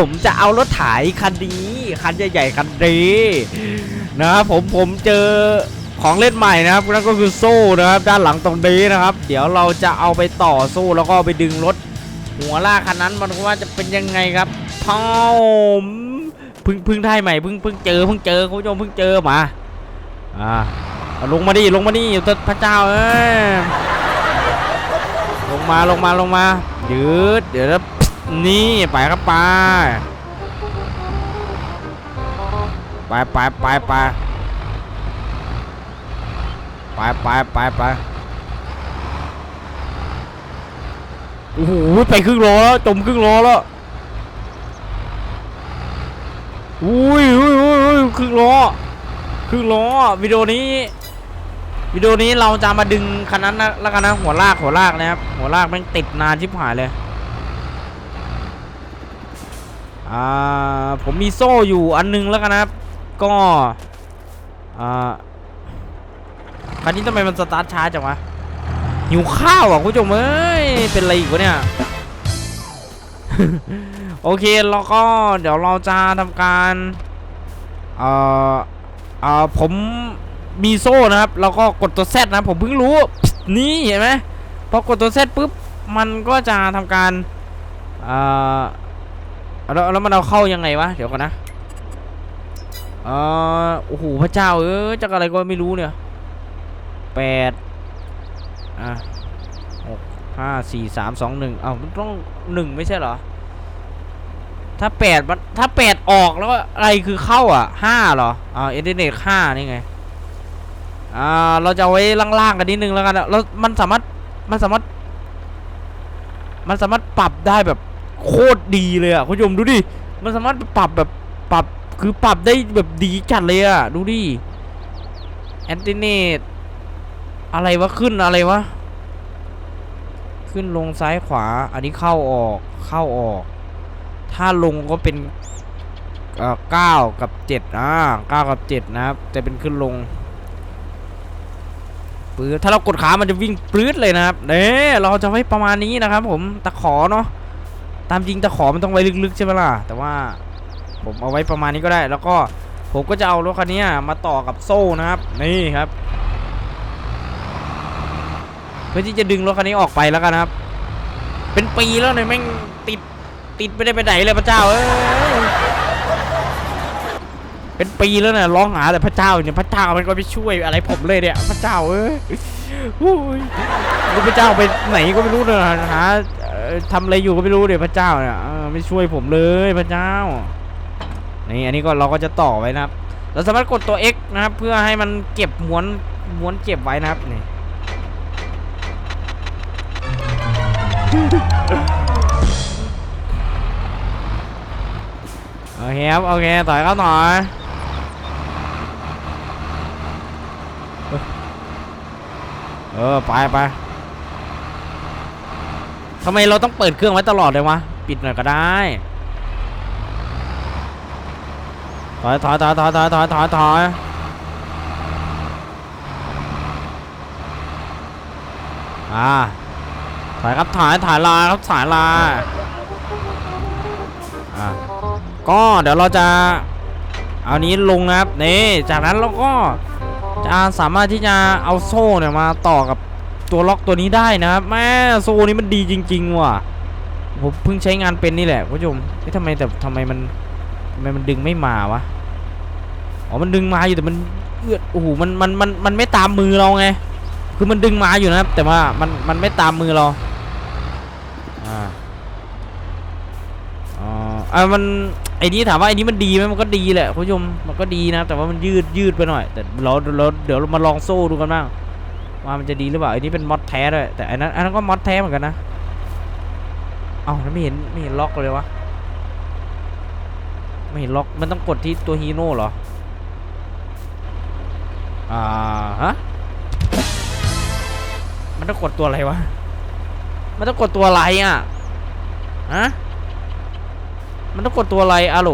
ผมจะเอารถไถคันนี้ คันใหญ่ๆคันนี้นะครับผมผมเจอของเล่นใหม่นะครับนั่นก็คือโซ่นะครับด้านหลังตรงนี้นะครับ เดี๋ยวเราจะเอาไปต่อโซ่แล้วก็ไปดึงรถหัวลากคันนั้นมันว่าจะเป็นยังไงครับพ่อมพึ่งพึ่งได้ใหม่พึ่งพึ่งเจอพึ่งเจอคุณผู้ชมพึ่งเจอมาอ่าเอาลงมาดิลงมาดิพระเจ้าเอ้ยลงมาลงมาลงมายืดเดี๋ยว นี่ไปครับไปไปไปไปไปไปไปไปไปโอ้โหไปครึ่งล้อแล้วจมครึ่งล้อแล้วอุ้ยอุ้ยอุ้ยอุ้ยครึ่งล้อครึ่งล้อวิดีโอนี้วิดีโอนี้เราจะมาดึงคันนั้นนะแล้วกันนะหัวลากหัวลากนะครับหัวลากแม่งติดนานชิบหายเลย อ่าผมมีโซ่อยู่อันนึงแล้วกันนะครับ ก็อ่าคันนี้ทำไมมันสตาร์ทช้าจังวะหิวข้าวอะคุณผู้ชมเอ้ยเป็นอะไรอีกวะเนี่ยโอเคแล้วก็เดี๋ยวเราจะทำการเอ่อเอ่อผมมีโซ่นะครับแล้วก็กดตัว Z นะผมเพิ่งรู้นี่เห็นไหมพอกดตัว Z ปุ๊บมันก็จะทำการเอ่อ แล้วแล้วมันเอาเข้ายังไงวะ เดี๋ยวก่อนนะเออโอ้โหพระเจ้าเออจากอะไรก็ไม่รู้เนี่ยแปดอะหกห้าสี่สามสองหนึ่งเอ้ามันต้องหนึ่งไม่ใช่เหรอ ถ้าแปดมันถ้าแปดออกแล้วอะไรคือเข้าอะห้าเหรออ่าอินเทอร์เน็ตห้านี่ไงอ่าเราจะไว้ล่างๆกันนิดนึงแล้วกันแล้วมันสามารถมันสามารถ มันสามารถปรับได้แบบ โคตรดีเลยอะคุณผู้ชมดูดิ มันสามารถปรับแบบปรับคือปรับได้แบบดีจัดเลยอะ ดูดิแอนติเนตอะไรวะขึ้นอะไรวะ ขึ้นลงซ้ายขวา อันนี้เข้าออกเข้าออก ถ้าลงก็เป็นเก้ากับเจ็ดอ่าเก้ากับเจ็ดนะครับ จะเป็นขึ้นลงปื้ดถ้าเรากดขา มันจะวิ่งปื้ดเลยนะครับเน่เราจะไว้ประมาณนี้นะครับ ผมตะขอเนาะ ตามจริงตะขอมันต้องไว้ลึกๆใช่ไหมล่ะ แต่ว่าผมเอาไว้ประมาณนี้ก็ได้ แล้วก็ผมก็จะเอารถคันนี้มาต่อกับโซ่นะครับ นี่ครับ เพื่อที่จะดึงรถคันนี้ออกไปแล้วกันนะครับ เป็นปีแล้วเนี่ยแม่งติดติดไม่ได้ไปไหนเลยพระเจ้าเอ้ยเป็นปีแล้วเนี่ยร้องหาแต่พระเจ้าเนี่ยพระเจ้ามันก็ไม่ช่วยอะไรผมเลยเนี่ยพระเจ้าเอ้ยโอ้ยพระเจ้าไปไหนก็ไม่รู้เนี่ยหา ทำอะไรอยู่ก็ไม่รู้เดี๋ยวพระเจ้าเนี่ยไม่ช่วยผมเลยพระเจ้านี่อันนี้ก็เราก็จะต่อไว้นะครับ เราสามารถกดตัว X นะครับ เพื่อให้มันเก็บม้วนม้วนเก็บไว้นะครับนี่โอเคครับโอเคต่อยเข้าหน่อยเออไปไป ทำไมเราต้องเปิดเครื่องไว้ตลอดเลยวะ ปิดหน่อยก็ได้ถอยถอยถอยถอยถอยถอยถอยถอยอ่าถอยครับถอยถอยลาครับถอยลาอ่าก็เดี๋ยวเราจะเอานี้ลงนะครับนี่จากนั้นเราก็จะสามารถที่จะเอาโซ่เนี่ยมาต่อกับ ตัวล็อกตัวนี้ได้นะครับแม่โซนี้มันดีจริง ๆ ว่ะผมเพิ่งใช้งานเป็นนี่แหละคุณผู้ชมเฮ้ยทำไมแต่ทำไมมันทำไมมันดึงไม่มาวะอ๋อมันดึงมาอยู่แต่มันเอื้อดโอ้โหมันมันมันมันไม่ตามมือเราไงคือมันดึงมาอยู่นะครับแต่ว่ามันมันไม่ตามมือเราอ่าอ๋ออ่ามันไอ้นี้ถามว่าไอ้นี้มันดีไหมมันก็ดีแหละคุณผู้ชมมันก็ดีนะแต่ว่ามันยืดยืดไปหน่อย แต่เราเราเดี๋ยวเรามาลองโซ่ดูกันบ้าง ว่ามันจะดีหรือเปล่าอันนี้เป็นมอดแท้ด้วยแต่อันนั้นอันนั้นก็มอดแท้เหมือนกันนะเอ้าไม่เห็นไม่เห็นล็อกเลยวะไม่เห็นล็อกมันต้องกดที่ตัวฮีโน่เหรออ่าฮะมันต้องกดตัวอะไรวะมันต้องกดตัวอะไรอะฮะมันต้องกดตัวอะไรอะโหล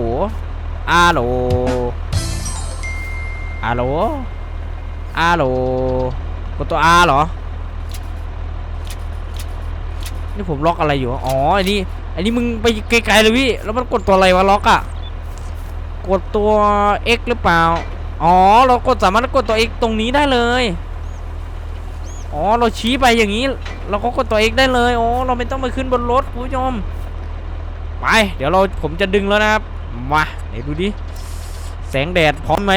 อะโหลอะโหลอะโหล กดตัว R เหรอ นี่ผมล็อกอะไรอยู่ อ๋อ อันนี้ อันนี้มึงไปไกลๆเลยพี่ แล้วมันกดตัวอะไรวะล็อกอะกดตัว X หรือเปล่า อ๋อ เรากดสามารถกดตัว X ตรงนี้ได้เลย อ๋อ เราชี้ไปอย่างนี้ เราก็กดตัว X ได้เลย อ๋อ เราไม่ต้องมาขึ้นบนรถคุณผู้ชม ไป เดี๋ยวเราผมจะดึงแล้วนะครับ มาไหนดูดิ แสงแดดพร้อมไหม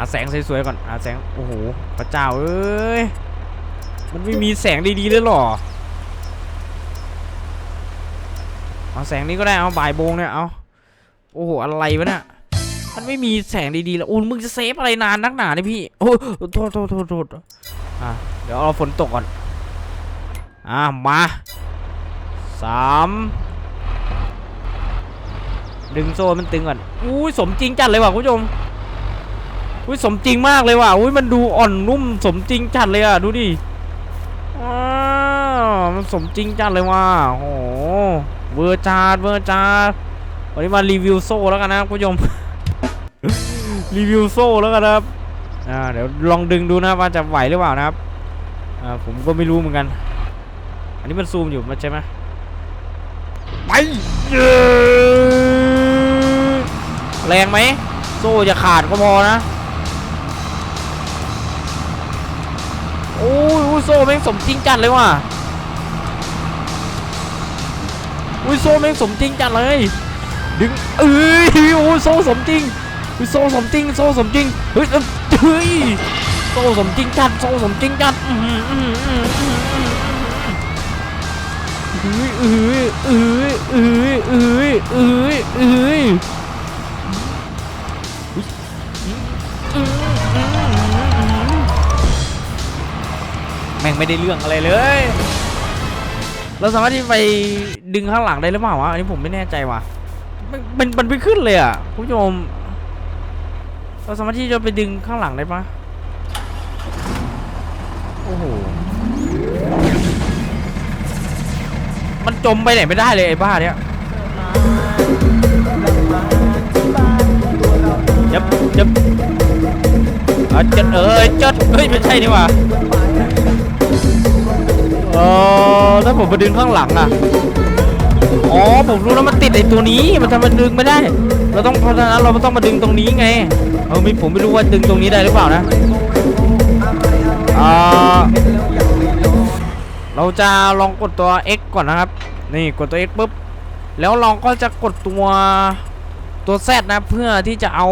าแสงสวยๆก่อนหาแสงโอ้โหพระเจ้าเอ้ยมันไม่มีแสงดีๆเลยหรอเอาแสงนี้ก็ได้เอาบ่ายโมงเนี่ยเอาโอ้โหอะไรวะเนี่ยมันไม่มีแสงดีๆแล้วอุ้นมึงจะเซฟอะไรนานนักหนาเนี่ยพี่โอ้โทษโทษโทษโทษอะเดี๋ยวเอาฝนตกก่อนอะมาสามดึงโซ่มันตึงก่อนอุ้ยสมจริงจัดเลยว่ะคุณผู้ชม อุ้ยสมจริงมากเลยว่ะอุ้ยมันดูอ่อนนุ่มสมจริงจัดเลยอะดูดิอ้ามันสมจริงจัดเลยว่ะโอ้โหเวอร์จาดเวอร์จาดวันนี้มารีวิวโซ่แล้วกันนะคุณผู้ชมรีวิวโซ่แล้วกันนะครับอ่าเดี๋ยวลองดึงดูนะว่าจะไหวหรือเปล่านะครับอ่าผมก็ไม่รู้เหมือนกัน อันนี้มันซูมอยู่มันใช่ไหมไปเย้แรงไหมโซ่จะขาดก็พอนะ โอ้ยอุโซแม่งสมจริงจัดเลยว่ะอุโซแม่งสมจริงจัดเลย ดึงเอ้ยอ้ยโซสมจริงอุโซสมจริงโซสมจริงเฮ้ยเฮ้ยโซสมจริงจัดโซสมจริงจัดอื้อหืออื้อหืออื้อหืออื้อหืออื้อหืออื้อหืออื้อหืออื้อหืออื้อหือแม่ ไม่ได้เรื่องอะไรเลย เราสามารถที่ไปดึงข้างหลังได้หรือเปล่าวะอันนี้ผมไม่แน่ใจว่ะมันมันมันไม่ขึ้นเลยอะคุณผู้ชม เราสามารถที่จะไปดึงข้างหลังได้ปะโอ้โหมันจมไปไหนไม่ได้เลยไอ้บ้าเนี้ยจับจับอะจัดเอ้ยจัดเฮ้ยไม่ใช่นี่หว่า ออถ้าผมไปดึงข้างหลังอะ อ๋อ ผมรู้แล้วมันติดไอ้ตัวนี้ มันทำมันดึงไม่ได้ เราต้องเพราะฉะนั้นเราต้องมาดึงตรงนี้ไง เออม่ผมไม่รู้ว่าดึงตรงนี้ได้หรือเปล่านะอ่าเราจะลองกดตัว X ก่อนนะครับ นี่กดตัว X ปุ๊บ แล้วเราก็จะกดตัวตัว Z นะ เพื่อที่จะเอา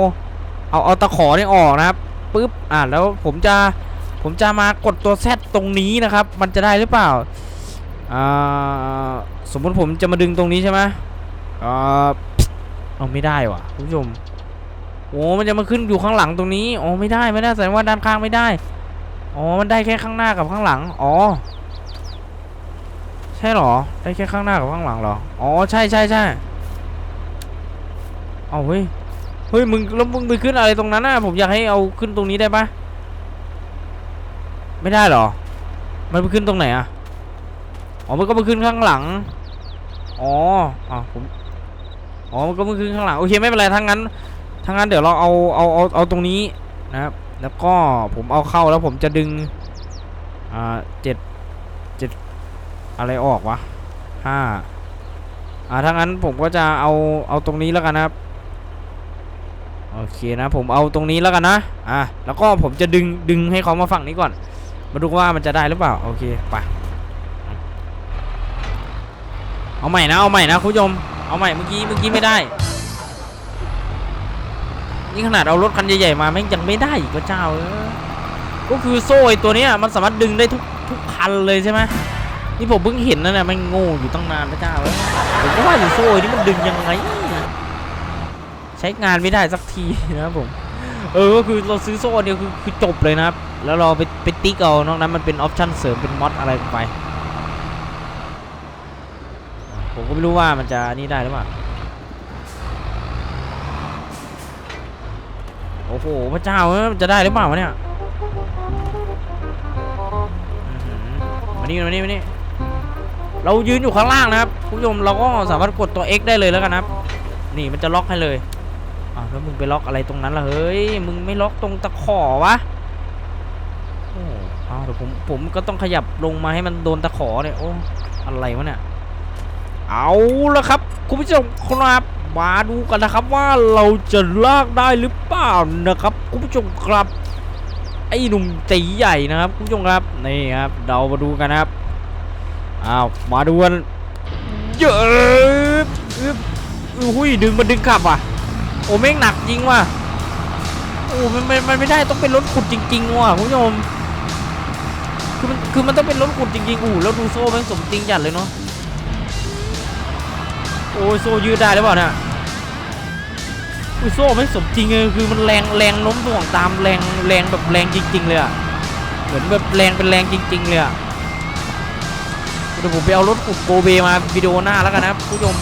เอาเอาตะขอนี่ออกนะครับปุ๊บ อ่าแล้วผมจะ ผมจะมากดตัว Z ตรงนี้นะครับ มันจะได้หรือเปล่าอ่าสมมติผมจะมาดึงตรงนี้ใช่ไหมอ่าเอาไม่ได้ว่ะคุณผู้ชมโอ้มันจะมาขึ้นอยู่ข้างหลังตรงนี้อ๋อไม่ได้ไม่ได้แสดงว่าด้านข้างไม่ได้อ๋อมันได้แค่ข้างหน้ากับข้างหลังอ๋อใช่เหรอได้แค่ข้างหน้ากับข้างหลังเหรออ๋อใช่ใช่ใช่เอาเฮ้ยเฮ้ยมึงแล้วมึงไปขึ้นอะไรตรงนั้นน่ะผมอยากให้เอาขึ้นตรงนี้ได้ปะ ไม่ได้หรอ มันไปขึ้นตรงไหนอะอ๋อ มันก็มาขึ้นข้างหลัง อ๋ออะผม อ๋อ มันก็มาขึ้นข้างหลัง โอเค ไม่เป็นไรทั้งนั้นทั้งนั้นเดี๋ยวเราเอา เอา เอา เอาตรงนี้นะครับ แล้วก็ผมเอาเข้าแล้วผมจะดึง อ่าเจ็ดเจ็ดอะไรออกวะห้าอ่าทั้งนั้นผมก็จะเอา เอาตรงนี้แล้วกันนะครับ โอเคนะ ผมเอาตรงนี้แล้วกันนะ อะแล้วก็ผมจะดึง ดึงให้เขามาฝั่งนี้ก่อน มาดูว่ามันจะได้หรือเปล่า โอเคไปเอาใหม่นะเอาใหม่นะคุณผู้ชมเอาใหม่เมื่อกี้เมื่อกี้ไม่ได้นี่ขนาดเอารถคันใหญ่ๆมาแม่งยังไม่ได้อีกก็เจ้าเออก็คือโซ่ไอตัวนี้มันสามารถดึงได้ทุกทุกคันเลยใช่ไหมนี่ผมเพิ่งเห็นนะเนี่ยแม่งโง่อยู่ตั้งนานพระเจ้าเออผมก็ว่าอยู่โซ่นี่มันดึงยังไง ใช้งานไม่ได้สักทีนะครับผม เออก็คือเราซื้อโซ่เดียวคือคือจบเลยนะครับ แล้วเราไปไปติ๊กเอา นอกนั้นมันเป็นออปชั่นเสริมเป็นมอดอะไรไป ผมก็ไม่รู้ว่ามันจะนี่ได้หรือเปล่า โอ้โห พระเจ้ามันจะได้หรือเปล่าวะเนี่ยมานี่มานี่มานี่เรายืนอยู่ข้างล่างนะครับคุณผู้ชมเราก็สามารถกดตัว X ได้เลยแล้วกันนะครับ นี่มันจะล็อกให้เลยอ้าวแล้วมึงไปล็อกอะไรตรงนั้นล่ะเฮ้ยมึงไม่ล็อกตรงตะขอวะโอ้อ้าวเดี๋ยว ผมผมก็ต้องขยับลงมาให้มันโดนตะขอเนี่ยโอ้อะไรวะเนี่ยเอาละครับ คุณผู้ชมครับมาดูกันนะครับว่าเราจะลากได้หรือเปล่านะครับ คุณผู้ชมครับ ไอ้หนุ่มตีใหญ่นะครับ คุณผู้ชมครับนี่ครับเรามาดูกันนะครับอ้าวมาดูกันเยอะอึบอุ้ยดึงมันดึงขับว่ะโอ้แม่งหนักจริงว่ะโอ้มันมันไม่ได้ต้องเป็นรถขุดจริงๆว่ะคุณผู้ชม คือมันคือมันต้องเป็นรถขุดจริงๆอู้แล้วดูโซ่แม่งสมจริงจัดเลยเนาะโอ้ยโซ่ยืดได้หรือเปล่าเนี่ยอุ้ยโซ่ไม่สมจริงเลยคือมันแรงแรงโน้มถ่วงตามแรงแรงแบบแรงจริง ๆ เลยอะเหมือนแบบแรงเป็นแรงจริง ๆ เลยอะเดี๋ยวผมไปเอารถขุดโกเบมาวิดีโอหน้าแล้วกันนะครับผู้ชม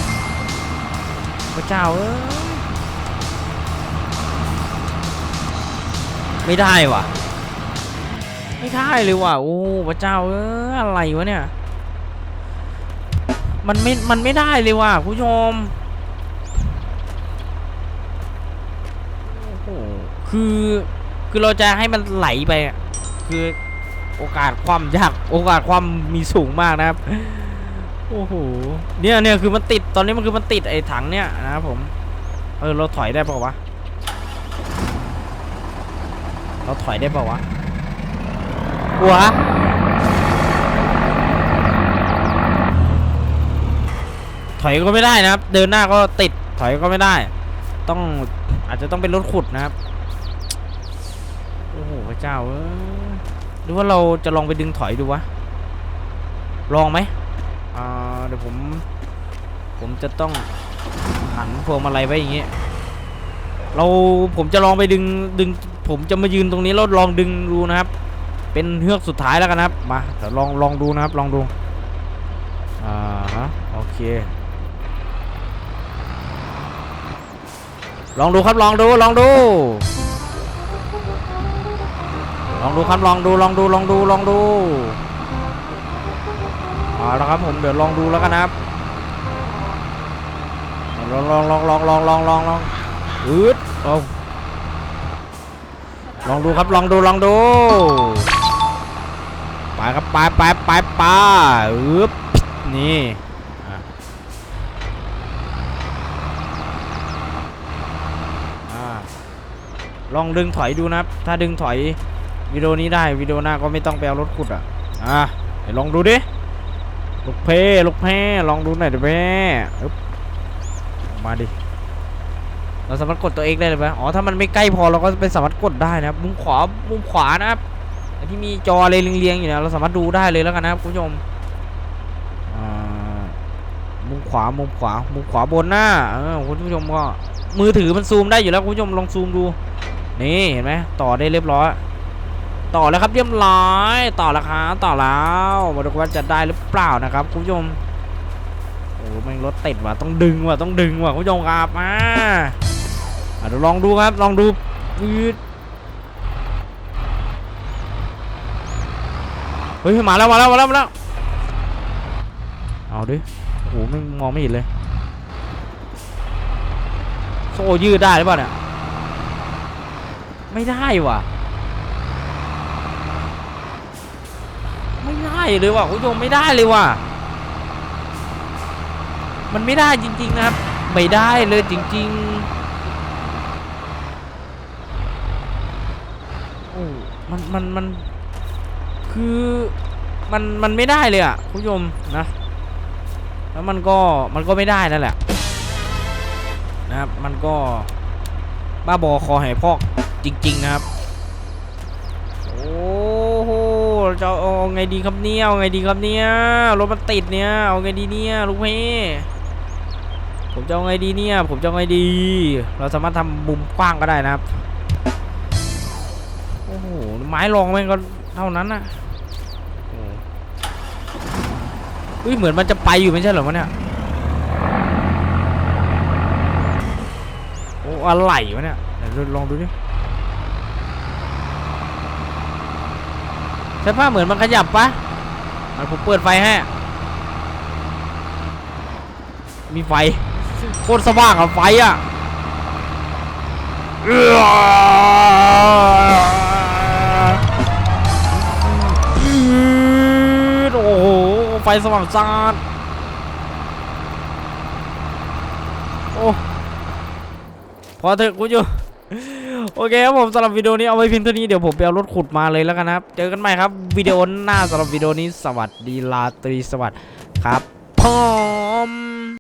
พระเจ้าเอ้ยไม่ได้ว่ะ ไม่ได้เลยว่ะโอ้พระเจ้าเอ้ยอะไรวะเนี่ย มันไม่ มันไม่ได้เลยว่ะคุณผู้ชมโอ้โหคือคือเราจะให้มันไหลไปอะคือโอกาสความยากโอกาสความมีสูงมากนะครับโอ้โหเนี่ยเนี่ยคือมันติดตอนนี้มันคือมันติดไอ้ถังเนี่ยนะครับผมเออเราถอยได้เปล่าวะเราถอยได้เปล่าวะ หัว ถอยก็ไม่ได้นะครับ เดินหน้าก็ติดถอยก็ไม่ได้ ต้องอาจจะต้องเป็นรถขุดนะครับ โอ้โหพระเจ้าเอ้ยหรือว่าเราจะลองไปดึงถอยดูวะ ลองไหมอ่าเดี๋ยวผม ผมจะต้องหันพวงมาลัยไว้อย่างเงี้ยเราผมจะลองไปดึงดึง ผมจะมายืนตรงนี้แล้วลองดึงดูนะครับ เป็นเฮือกสุดท้ายแล้วกันนะครับมาเดี๋ยวลองลองดูนะครับลองดูอ่าฮะโอเค ลองดูครับลองดูลองดู ลองดูครับลองดูลองดูลองดูลองดูเอาละครับผมเดี๋ยวลองดูแล้วกันนะครับลองลองลองลองลองลองลองลองอืดเอาลองดูครับลองดูลองดู ครับไปไปไปไปอึบนี่อ่าลองดึงถอยดูนะครับ ถ้าดึงถอยวิดีโอนี้ได้วิดีโอหน้าก็ไม่ต้องไปเอารถขุดอะ อะเดี๋ยวลองดูดิ ลูกเพลูกเพลองดูหน่อยดิเพอึ๊บมาดิ เราสามารถกดตัวเองได้เลยไหมอ๋อ ถ้ามันไม่ใกล้พอเราก็เป็นสามารถกดได้นะมุมขวา มุมขวานะครับ ที่มีจออะไรเรียงๆอยู่เนี่ยเราสามารถดูได้เลยแล้วกันนะครับคุณผู้ชมมุมขวามุมขวามุมขวาบนหน้าเออคุณผู้ชมก็มือถือมันซูมได้อยู่แล้วคุณผู้ชมลองซูมดู นี่เห็นไหมต่อได้เรียบร้อย ต่อแล้วครับเรียบร้อยต่อแล้วครับต่อแล้วมาดูว่าจะได้หรือเปล่านะครับคุณผู้ชมโอ้แม่งรถติดว่ะต้องดึงว่ะต้องดึงว่ะคุณผู้ชมครับมาเดี๋ยวลองดูครับลองดูปืด เฮ้ยมาแล้วมาแล้วมาแล้วมาแล้วเอาดิโอ้โหไม่มองไม่เห็นเลยโซ่ยืดได้หรือเปล่าเนี่ยไม่ได้ว่ะ ไม่ได้เลยว่ะคุณผู้ชมไม่ได้เลยว่ะ มันไม่ได้จริง ๆ นะครับ ไม่ได้เลยจริง ๆ โอ้มันมันมัน คือมันมันไม่ได้เลยอะคุณผู้ชมนะ แล้วมันก็มันก็ไม่ได้นั่นแหละนะครับ มันก็บ้าบอคอหายพอกจริง ๆ นะครับ โอ้โหจะเอาไงดีครับเนี่ยเอาไงดีครับเนี่ยรถมันติดเนี่ยเอาไงดีเนี่ยลูกพี่ผมจะเอาไงดีเนี่ย ผมจะเอาไงดี เราสามารถทำมุมกว้างก็ได้นะครับ โอ้โหไม้รองแม่งก็ เท่านั้นนะโอ้เฮ้ยเหมือนมันจะไปอยู่ไม่ใช่เหรอวะเนี่ยโอ้อะไรวะเนี่ยเดี๋ยวลองดูดิใช่ปะเหมือนมันขยับปะมันผมเปิดไฟให้มีไฟโคตรสว่างอะไฟอะ สว่างจานโอ้พอเถอะกูอยู่โอเคครับผมสำหรับวิดีโอนี้เอาไว้เพียงเท่านี้เดี๋ยวผมไปเอารถขุดมาเลยแล้วกันนะครับ เจอกันใหม่ครับวิดีโอหน้าสำหรับวิดีโอนี้สวัสดีลาตรีสวัสดิ์ครับพอม